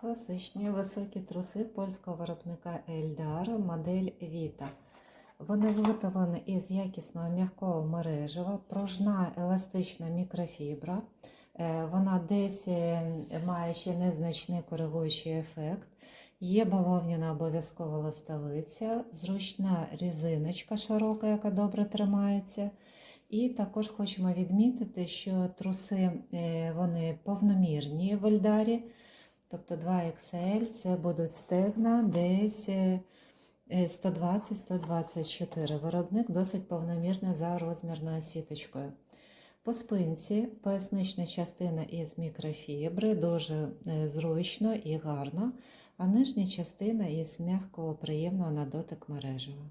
Класичні високі труси польського виробника Ельдар, модель Vita. Вони виготовлені із якісного м'якого мережева, пружна еластична мікрофібра. Е, Вона десь е, має ще незначний коригуючий ефект. Є бавовняна обов'язкова листовиця, зручна різиночка широка, яка добре тримається. І також хочемо відмітити, що труси е, вони повномірні в Ельдарі. Тобто 2XL це будуть стегна десь е, е, 120-124. Виробник досить повномірний за розмірною сіточкою. По спинці пояснична частина із мікрофібри, дуже е, зручно і гарно, а нижня частина із м'якого, приємного на дотик мережева.